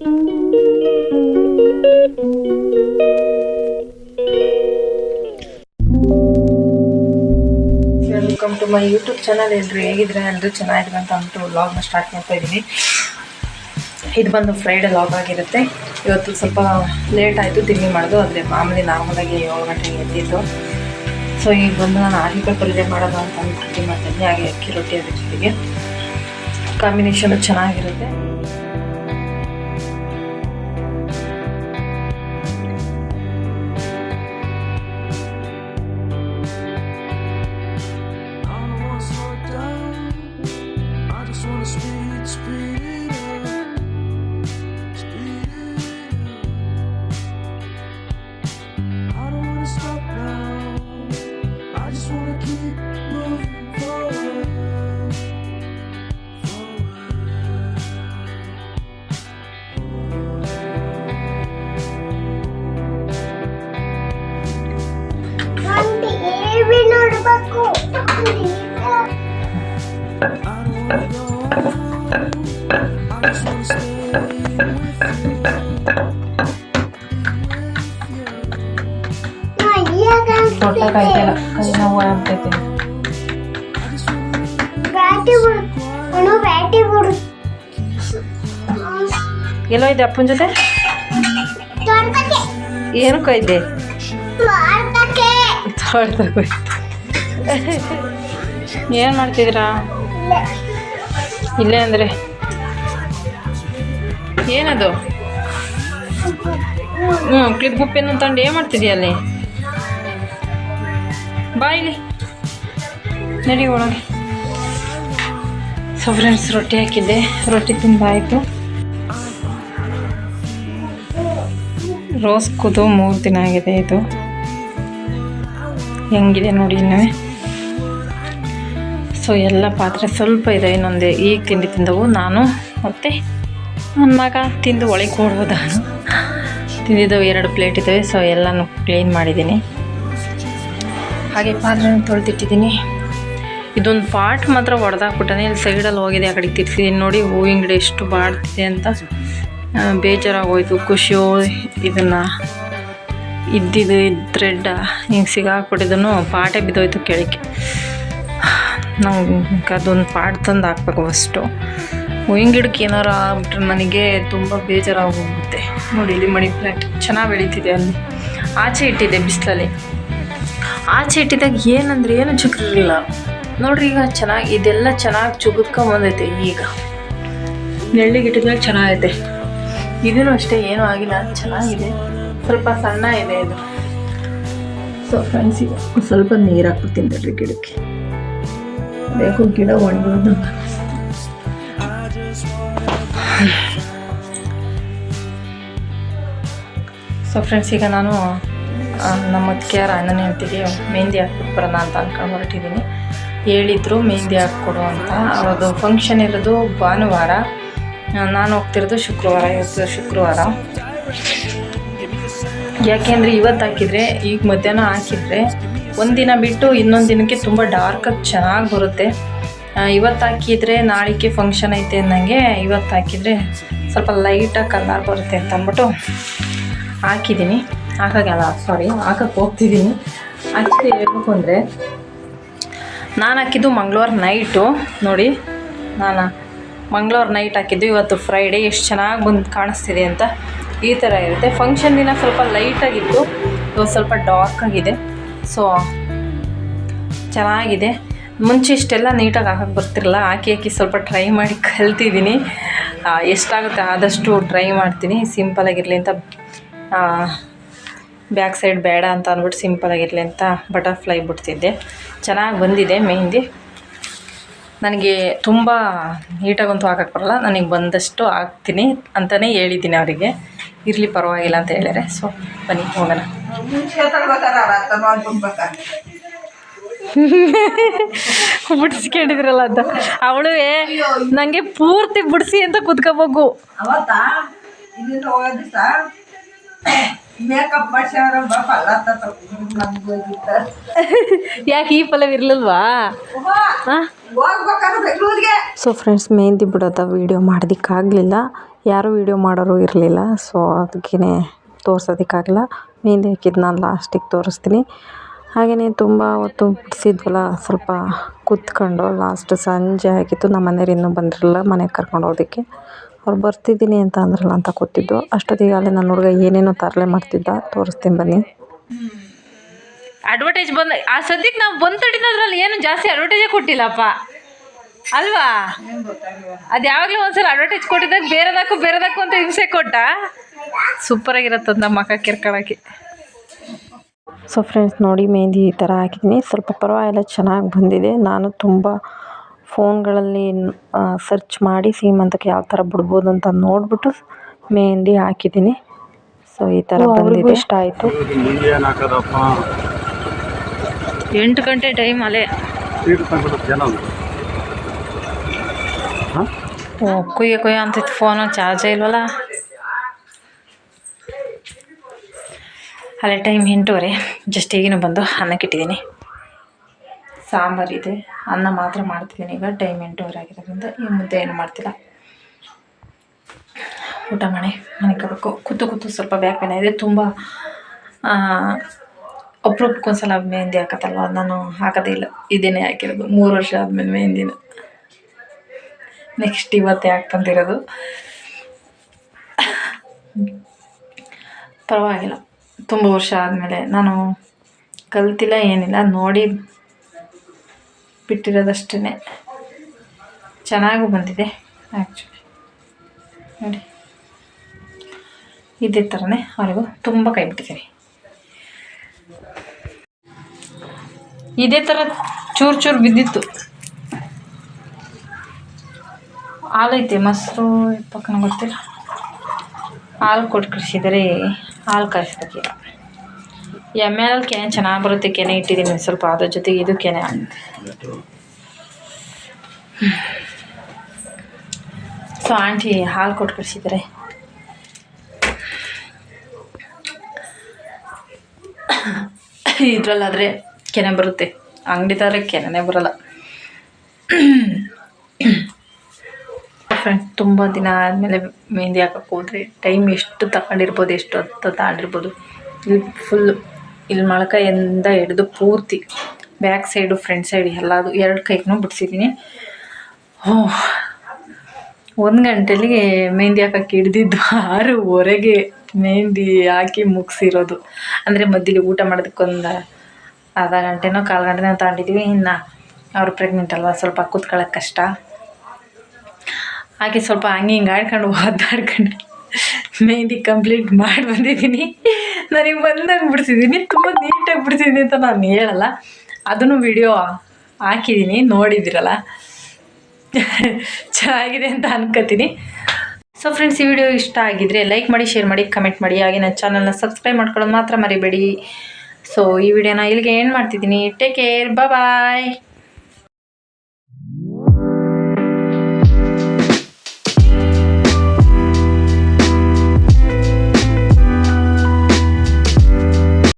Welcome to my YouTube channel ಎಲ್ರು ಹೇಗಿದ್ರೆ ಎಲ್ಲರೂ ಚೆನ್ನಾಗಿದೆ ಅಂತ ಅಂದ್ಬಿಟ್ಟು ವ್ಲಾಗ್ನ ಸ್ಟಾರ್ಟ್ ಮಾಡ್ತಾ ಇದ್ದೀನಿ. ಇದು ಬಂದು ಫ್ರೈಡೆ ಲಾಗ್ ಆಗಿರುತ್ತೆ. ಇವತ್ತು ಸ್ವಲ್ಪ ಲೇಟ್ ಆಯಿತು, ತಿಂಡಿ ಮಾಡೋದು ಆದರೆ ಮಾಮೂಲಿ ನಾರ್ಮಲಾಗಿ ಏಳು ಗಂಟೆಗೆ ಎದ್ದಿದ್ದು. ಸೊ ಈಗ ಬಂದು ನಾನು ಆಲಿಕಾಯಿ ಪಲ್ಯ ಮಾಡೋದು ಅಂತ ಅಂದ್ಬಿಟ್ಟು ಮಾಡ್ತೀನಿ ಹಾಗೆ ಅಕ್ಕಿ ರೊಟ್ಟಿ ಜೊತೆಗೆ. ಕಾಂಬಿನೇಷನು ಚೆನ್ನಾಗಿರುತ್ತೆ. ದೊಡ್ಡದಾಯ್ತಲ್ಲ ಕೈ ನೋವು ಆಗ್ತೈತೆ ಎಲ್ಲೋ ಇದೆ ಅಪ್ಪನ ಜೊತೆ ಏನು ಕೈದೆ ಏನು ಮಾಡ್ತಿದ್ದೀರಾ ಇಲ್ಲೇ ಅಂದ್ರೆ? ಏನದು? ಹ್ಞೂ ಕ್ಲಿಪ್ ಗುಪ್ಪೆನ ತಗೊಂಡು ಏನು ಮಾಡ್ತಿದ್ಯಾ ಅಲ್ಲಿ? ಬಾ ಇಲ್ಲಿ. ನಡಿ ಒಳಗೆ. ಸೊ ಫ್ರೆಂಡ್ಸ್ ರೊಟ್ಟಿ ಹಾಕಿದ್ದೆ. ರೊಟ್ಟಿ ತಿಂದಾಯಿತು ರೋಸ್ ಕುದು ಮೂರು ದಿನ ಆಗಿದೆ ಇದು. ಹೆಂಗಿದೆ ನೋಡಿ ಇನ್ನೂ. ಸೊ ಎಲ್ಲ ಪಾತ್ರೆ ಸ್ವಲ್ಪ ಇದೆ, ಇನ್ನೊಂದು ಈಗ ತಿಂಡಿ ತಿಂದವು ನಾನು ಮತ್ತು ನನ್ನ ಮಗ ತಿಂದು ಒಳಗೆ ಕೊಡ್ಬೋದ ತಿಂದಿದ್ದವು ಎರಡು ಪ್ಲೇಟ್ ಇದ್ದಾವೆ, ಸೊ ಎಲ್ಲನೂ ಕ್ಲೀನ್ ಮಾಡಿದ್ದೀನಿ. ಹಾಗೆ ಪಾತ್ರೆನ ತೊಳೆದಿಟ್ಟಿದ್ದೀನಿ. ಇದೊಂದು ಪಾಟ್ ಮಾತ್ರ ಹೊಡೆದಾಕ್ಬಿಟ್ಟಾನೆ ಇಲ್ಲಿ ಸೈಡಲ್ಲಿ ಹೋಗಿದೆ, ಆ ಕಡೆಗೆ ತಿರ್ಸಿದ್ದೀನಿ ನೋಡಿ ಹೂವಿನ ಗಿಡ ಎಷ್ಟು ಬಾಡ್ತಿದೆ ಅಂತ. ಬೇಜಾರಾಗೋಯ್ತು, ಖುಷಿಯೋ ಇದನ್ನು. ಇದ್ದಿದ್ದು ಥ್ರೆಡ್ ಹಿಂಗೆ ಸಿಗಾಕ್ಬಿಟ್ಟಿದ್ದನ್ನು ಪಾಟೆ ಬಿದ್ದೋಯ್ತು ಕೆಳಕ್ಕೆ. ನಾವು ಅದೊಂದು ಪಾಟ್ ತಂದು ಹಾಕ್ಬೇಕು ಫಸ್ಟು ಹೂವಿನ ಗಿಡಕ್ಕೆ ಏನಾರು ಆಗ್ಬಿಟ್ರೆ ನನಗೆ ತುಂಬ ಬೇಜಾರಾಗೋಗುತ್ತೆ. ನೋಡಿ ಇಲ್ಲಿ ಮಣಿ ಪ್ಲಾಂಟ್ ಚೆನ್ನಾಗಿ ಬೆಳೀತಿದೆ ಅಲ್ಲಿ. ಆಚೆ ಇಟ್ಟಿದೆ ಬಿಸಿಲಲ್ಲಿ. ಆಚೆ ಇಟ್ಟಿದಾಗ ಏನಂದ್ರೆ ಏನು ಚಿಕ್ಕರಿಲ್ಲ ನೋಡ್ರಿ ಈಗ ಚೆನ್ನಾಗಿ ಇದೆಲ್ಲ ಚೆನ್ನಾಗಿ ಚುಗುದ್ಕೊಂಬಂದೈತೆ ಈಗ. ನೆಳ್ಳಿ ಇಟ್ಟಿದ್ಮೇಲೆ ಚೆನ್ನಾಗೈತೆ. ಇದೂ ಅಷ್ಟೇ, ಏನೂ ಆಗಿಲ್ಲ, ಚೆನ್ನಾಗಿದೆ. ಸ್ವಲ್ಪ ಸಣ್ಣ ಇದೆ ಇದು. ಸೊ ಫ್ರೆಂಡ್ಸ್ ಈಗ ಸ್ವಲ್ಪ ನೀರು ಹಾಕ್ಬಿಡ್ತೀನಿ ಗಿಡಕ್ಕೆ. ಬೇಕು, ಗಿಡ ಒಣಗೋದು ಸೊ ಫ್ರೆಂಡ್ಸ್ ಈಗ ನಾನು ನಮ್ಮ ಅತ್ತಿಗೆಯರ ಅಣ್ಣನ ಹೆಂಡತಿಗೆ ಮೆಹಂದಿ ಹಾಕ್ಬಿಟ್ಟು ಬರೋಣ ಅಂತ ಅಂದ್ಕೊಂಡು ಹೊರಟಿದ್ದೀನಿ ಹೇಳಿದ್ರು ಮೆಹಂದಿ ಹಾಕ್ಕೊಡು ಅಂತ. ಅವ್ರದ್ದು ಫಂಕ್ಷನ್ ಇರೋದು ಭಾನುವಾರ. ನಾನು ಹೋಗ್ತಿರೋದು ಶುಕ್ರವಾರ, ಇವತ್ತು ಶುಕ್ರವಾರ. ಯಾಕೆಂದರೆ ಇವತ್ತು ಹಾಕಿದರೆ, ಈಗ ಮಧ್ಯಾಹ್ನ ಹಾಕಿದರೆ ಒಂದಿನ ಬಿಟ್ಟು ಇನ್ನೊಂದು ದಿನಕ್ಕೆ ತುಂಬ ಡಾರ್ಕಾಗಿ ಚೆನ್ನಾಗಿ ಬರುತ್ತೆ. ಇವತ್ತು ಹಾಕಿದರೆ ನಾಳೆಗೆ ಫಂಕ್ಷನ್ ಐತೆ ಅನ್ನಂಗೆ ಇವತ್ತು ಹಾಕಿದರೆ ಸ್ವಲ್ಪ ಲೈಟಾಗಿ ಕಲರ್ ಬರುತ್ತೆ ಅಂತ ಅಂದ್ಬಿಟ್ಟು ಹಾಕಿದ್ದೀನಿ ಹಾಕಾಗಲ್ಲ ಸಾರಿ ಹಾಕಕ್ಕೆ ಹೋಗ್ತಿದ್ದೀನಿ ಹಾಕಿದ್ರೆ ಹೇಳಬೇಕು ಅಂದರೆ ನಾನು ಹಾಕಿದ್ದು ಮಂಗಳವಾರ ನೈಟು ನೋಡಿ. ನಾನು ಮಂಗಳವಾರ ನೈಟ್ ಹಾಕಿದ್ದು ಇವತ್ತು ಫ್ರೈಡೇ ಎಷ್ಟು ಚೆನ್ನಾಗಿ ಬಂದು ಕಾಣಿಸ್ತಿದೆ ಅಂತ ಈ ಥರ ಇರುತ್ತೆ. ಫಂಕ್ಷನ್ ದಿನ ಸ್ವಲ್ಪ ಲೈಟಾಗಿತ್ತು ಇವತ್ತು ಸ್ವಲ್ಪ ಡಾರ್ಕ್ ಆಗಿದೆ. ಸೊ ಚೆನ್ನಾಗಿದೆ. ಮುಂಚೆ ಇಷ್ಟೆಲ್ಲ ನೀಟಾಗಿ ಹಾಕಕ್ಕೆ ಬರ್ತಿರಲ್ಲ ಹಾಕಿ ಹಾಕಿ ಸ್ವಲ್ಪ ಟ್ರೈ ಮಾಡಿ ಕಲ್ತಿದ್ದೀನಿ. ಎಷ್ಟಾಗುತ್ತೆ ಆದಷ್ಟು ಟ್ರೈ ಮಾಡ್ತೀನಿ. ಸಿಂಪಲಾಗಿರಲಿ ಅಂತ ಬ್ಯಾಕ್ ಸೈಡ್ ಬೇಡ ಅಂತ ಅಂದ್ಬಿಟ್ಟು ಸಿಂಪಲಾಗಿರಲಿ ಅಂತ ಬಟರ್ಫ್ಲೈ ಬಿಡ್ತಿದ್ದೆ. ಚೆನ್ನಾಗಿ ಬಂದಿದೆ ಮೆಹಂದಿ ನನಗೆ ತುಂಬ ನೀಟಾಗಂತೂ ಹಾಕಕ್ಕೆ ಬರಲ್ಲ. ನನಗೆ ಬಂದಷ್ಟು ಹಾಕ್ತೀನಿ ಅಂತಲೇ ಹೇಳಿದ್ದೀನಿ ಅವರಿಗೆ. ಇರಲಿ ಪರವಾಗಿಲ್ಲ ಅಂತ ಹೇಳಿದರೆ ಸೊ ಬನ್ನಿ ಹೋಗೋಣ. ಬಿಡಿಸ್ಕೊಂಡಿದ್ರಲ್ಲ ಅಂತ. ಅವಳು ನನಗೆ ಪೂರ್ತಿ ಬಿಡಿಸಿ ಅಂತ ಕುತ್ಕೋಬೇಕು. ಯಾಕೆ ಈ ಪಲ್ಲವ್ ಇರ್ಲಿಲ್ವಾ? ಸೊ ಫ್ರೆಂಡ್ಸ್ ಮೆಹಂದಿ ಬಿಡೋದ ವಿಡಿಯೋ ಮಾಡೋದಕ್ಕಾಗಲಿಲ್ಲ. ಯಾರೂ ವೀಡಿಯೋ ಮಾಡೋರು ಇರಲಿಲ್ಲ, ಸೊ ಅದಕ್ಕೇ ತೋರ್ಸೋದಕ್ಕಾಗಲ್ಲ. ಮೆಹಂದಿ ಹಾಕಿದ್ದು ನಾನು ಲಾಸ್ಟಿಗೆ ತೋರಿಸ್ತೀನಿ. ಹಾಗೆಯೇ ತುಂಬ ಹೊತ್ತು ಬಿಡಿಸಿದ್ವಲ್ಲ, ಸ್ವಲ್ಪ ಕೂತ್ಕೊಂಡು ಲಾಸ್ಟ್ ಸಂಜೆ ಆಗಿತ್ತು, ನಮ್ಮ ಮನೆಯವ್ರು ಇನ್ನೂ ಬಂದಿರಲಿಲ್ಲ, ಮನೆಗೆ ಕರ್ಕೊಂಡು ಹೋಗೋದಕ್ಕೆ. ಅವ್ರು ಬರ್ತಿದ್ದೀನಿ ಅಂತ ಅಂದ್ರಲ್ಲ ಅಂತ ಕೂತಿದ್ದು. ಅಷ್ಟೊತ್ತಿಗೆ ಅಲ್ಲೇ ನನ್ನ ಹುಡುಗ ಏನೇನೋ ತರಲೆ ಮಾಡ್ತಿದ್ದ, ತೋರಿಸ್ತೀನಿ ಬನ್ನಿ. ಅಡ್ವರ್ಟೈಸ್ ಬಂದ ಆ ಸದ್ಯಕ್ಕೆ ನಾವು ಬಂದು ತಡಿನದ್ರಲ್ಲಿ ಏನು ಜಾಸ್ತಿ ಅಡ್ವರ್ಟೈಸೇ ಕೊಟ್ಟಿಲ್ಲಪ್ಪ. ಅಲ್ವಾ? ಅದು ಯಾವಾಗಲೂ ಒಂದ್ಸಲ ಅಡ್ವರ್ಟೈಸ್ ಕೊಟ್ಟಿದ್ದಾಗ ಬೇರೆದಾಕು ಬೇರೆದಾಕು ಅಂತ ಹಿಂಸೆ ಕೊಟ್ಟ? ಸೂಪರಾಗಿರತ್ತದ ನಮ್ಮ ಅಕ್ಕ ಕಿರ್ಕೊಳಕ್ಕೆ. ಸೊ ಫ್ರೆಂಡ್ಸ್ ನೋಡಿ ಮೆಹಂದಿ ಈ ಥರ ಹಾಕಿದ್ದೀನಿ. ಸ್ವಲ್ಪ ಪರವಾಗಿಲ್ಲ ಚೆನ್ನಾಗಿ ಬಂದಿದೆ. ನಾನು ತುಂಬ ಫೋನ್ಗಳಲ್ಲಿ ಸರ್ಚ್ ಮಾಡಿ ಸೀಮಂತಕ್ಕೆ ಯಾವ ಥರ ಬಿಡ್ಬೋದು ಅಂತ ನೋಡಿಬಿಟ್ಟು ಮೆಹಂದಿ ಹಾಕಿದ್ದೀನಿ. ಸೊ ಈ ಥರ ಬಂದಿದೆ. ಇಷ್ಟ ಆಯಿತು. ಎಂಟು ಗಂಟೆ ಟೈಮ್ ಅಲ್ಲೇ. ಹಾಂ ಓ ಕುಯ್ಯ ಕುಯ್ಯ ಅಂತಿತ್ತು ಫೋನು ಚಾರ್ಜೇ ಇಲ್ವಲ್ಲ ಅಲ್ಲೇ ಟೈಮ್ ಎಂಟೂವರೆ ಜಸ್ಟ್ ಈಗಿನ ಬಂದು ಅನ್ನಕ್ಕೆ ಇಟ್ಟಿದ್ದೀನಿ ಸಾಂಬಾರು ಇದೆ ಅನ್ನ ಮಾತ್ರ ಮಾಡ್ತಿದ್ದೀನಿ ಈಗ ಟೈಮ್ ಎಂಟೂವರೆ ಆಗಿರೋದ್ರಿಂದ ಈ ಮುದ್ದೆ ಏನು ಮಾಡ್ತಿಲ್ಲ ಊಟ ಮಾಡಿ ಮನೆ ಕಬೇಕು ಕೂತು ಕೂತು ಸ್ವಲ್ಪ ಬ್ಯಾಕ್ ಪೇನ್ ಇದೆ ತುಂಬ ಅಪ್ರೂಪಕ್ಕೊಂದ್ಸಲ ಮೆಹಂದಿ ಹಾಕತ್ತಲ್ವ ನಾನು ಹಾಕೋದೇ ಇಲ್ಲ ಇದೇನೇ ಹಾಕಿರೋದು ಮೂರು ವರ್ಷ ಆದಮೇಲೆ ಮೆಹಂದಿನ ನೆಕ್ಸ್ಟ್ ಇವತ್ತು ಯಾಕೆ ತಂದಿರೋದು ಪರವಾಗಿಲ್ಲ. ತುಂಬ ವರ್ಷ ಆದಮೇಲೆ ನಾನು ಕಲ್ತಿಲ್ಲ, ಏನಿಲ್ಲ, ನೋಡಿ ಬಿಟ್ಟಿರೋದಷ್ಟೇ ಚೆನ್ನಾಗೂ ಬಂದಿದೆ ಆ್ಯಕ್ಚುಲಿ ನೋಡಿ. ಇದೇ ಥರನೇ ಅವ್ರಿಗೂ ತುಂಬ ಕೈ ಬಿಟ್ಟಿದ್ದೀನಿ ಇದೇ ಥರ ಚೂರು ಚೂರು ಬಿದ್ದಿತ್ತು. ಹಾಲೈತೆ ಮೊಸರು ಪಕ್ಕನ ಗೊತ್ತಿಲ್ಲ. ಹಾಲು ಕೊಟ್ಟು ಕಳಿಸಿದರೆ, ಹಾಲು ಕಾಯಿಸ್ಬೇಕೀಗ ಎಮ್ಮೆ ಹಾಲು ಕೆನೆ ಚೆನ್ನಾಗಿ ಬರುತ್ತೆ, ಕೆನೆ ಇಟ್ಟಿದ್ದೀನಿ ಸ್ವಲ್ಪ, ಅದ್ರ ಜೊತೆಗೆ ಇದು ಕೆನೆ ಸೊ, ಆಂಟಿ ಹಾಲು ಕೊಟ್ಟು ಕಳಿಸಿದ್ದಾರೆ ಇದರಲ್ಲಾದರೆ ಕೆನೆ ಬರುತ್ತೆ. ಅಂಗಡಿ ಕೆನೆ ಕೆನೆನೇ ಬರಲ್ಲ. ಫ್ರೆಂಡ್ ತುಂಬ ದಿನ ಆದಮೇಲೆ ಮೆಹಂದಿ ಹಾಕಕ್ಕೆ ಹೋದ್ರೆ ಟೈಮ್ ಎಷ್ಟು ತಗೊಂಡಿರ್ಬೋದು, ಎಷ್ಟು ಹೊತ್ತು ತಗೊಂಡಿರ್ಬೋದು ಇಲ್ಲಿ ಫುಲ್ ಇಲ್ಲಿ ಮೊಳಕೈಯಿಂದ ಹಿಡಿದು ಪೂರ್ತಿ ಬ್ಯಾಕ್ ಸೈಡು ಫ್ರಂಟ್ ಸೈಡ್ ಎಲ್ಲದು ಎರಡು ಕೈಗೂ ಬಿಡಿಸಿದ್ದೀನಿ. ಹೋ ಒಂದು ಗಂಟೆಲಿ ಮೆಹಂದಿ ಹಾಕಕ್ಕೆ ಹಿಡ್ದಿದ್ದು ಆರೂವರೆಗೆ ಮೆಹಂದಿ ಹಾಕಿ ಮುಗಿಸಿರೋದು. ಅಂದರೆ ಮಧ್ಯಲಿ ಊಟ ಮಾಡೋದಕ್ಕೊಂದು ಅರ್ಧ ಗಂಟೆನೋ, ಕಾಲು ಗಂಟೆನೋ ತಗೊಂಡಿದ್ವಿ ಇನ್ನು ಅವ್ರು ಪ್ರೆಗ್ನೆಂಟ್ ಅಲ್ವಾ, ಸ್ವಲ್ಪ ಕೂತ್ಕೊಳ್ಳೋಕೆ ಕಷ್ಟ. ಹಾಗೆ ಸ್ವಲ್ಪ ಹಂಗೆ ಹಿಂಗೆ ಆಡ್ಕೊಂಡು ಒದ್ದಾಡ್ಕೊಂಡು ಮೆಹಂದಿ ಕಂಪ್ಲೀಟ್ ಮಾಡಿ ಬಂದಿದ್ದೀನಿ. ನನಗೆ ಬಂದಾಗ ಬಿಡ್ತಿದ್ದೀನಿ, ತುಂಬ ನೀಟಾಗಿ ಬಿಡ್ತಿದ್ದೀನಿ ಅಂತ ನಾನು ಹೇಳಲ್ಲ. ಅದನ್ನು ವಿಡಿಯೋ ಹಾಕಿದ್ದೀನಿ ನೋಡಿದ್ದೀರಲ್ಲ ಚೆನ್ನಾಗಿದೆ ಅಂತ ಅನ್ಕೋತೀನಿ. ಸೊ ಫ್ರೆಂಡ್ಸ್ ಈ ವಿಡಿಯೋ ಇಷ್ಟ ಆಗಿದ್ರೆ ಲೈಕ್ ಮಾಡಿ ಶೇರ್ ಮಾಡಿ ಕಮೆಂಟ್ ಮಾಡಿ. ಹಾಗೆ ನನ್ನ ಚಾನಲ್ನ ಸಬ್ಸ್ಕ್ರೈಬ್ ಮಾಡ್ಕೊಳ್ಳೋದು ಮಾತ್ರ ಮರಿಬೇಡಿ. ಸೊ ಈ ವಿಡಿಯೋನ ಇಲ್ಲಿಗೆ ಏನು ಮಾಡ್ತಿದ್ದೀನಿ. Take care bye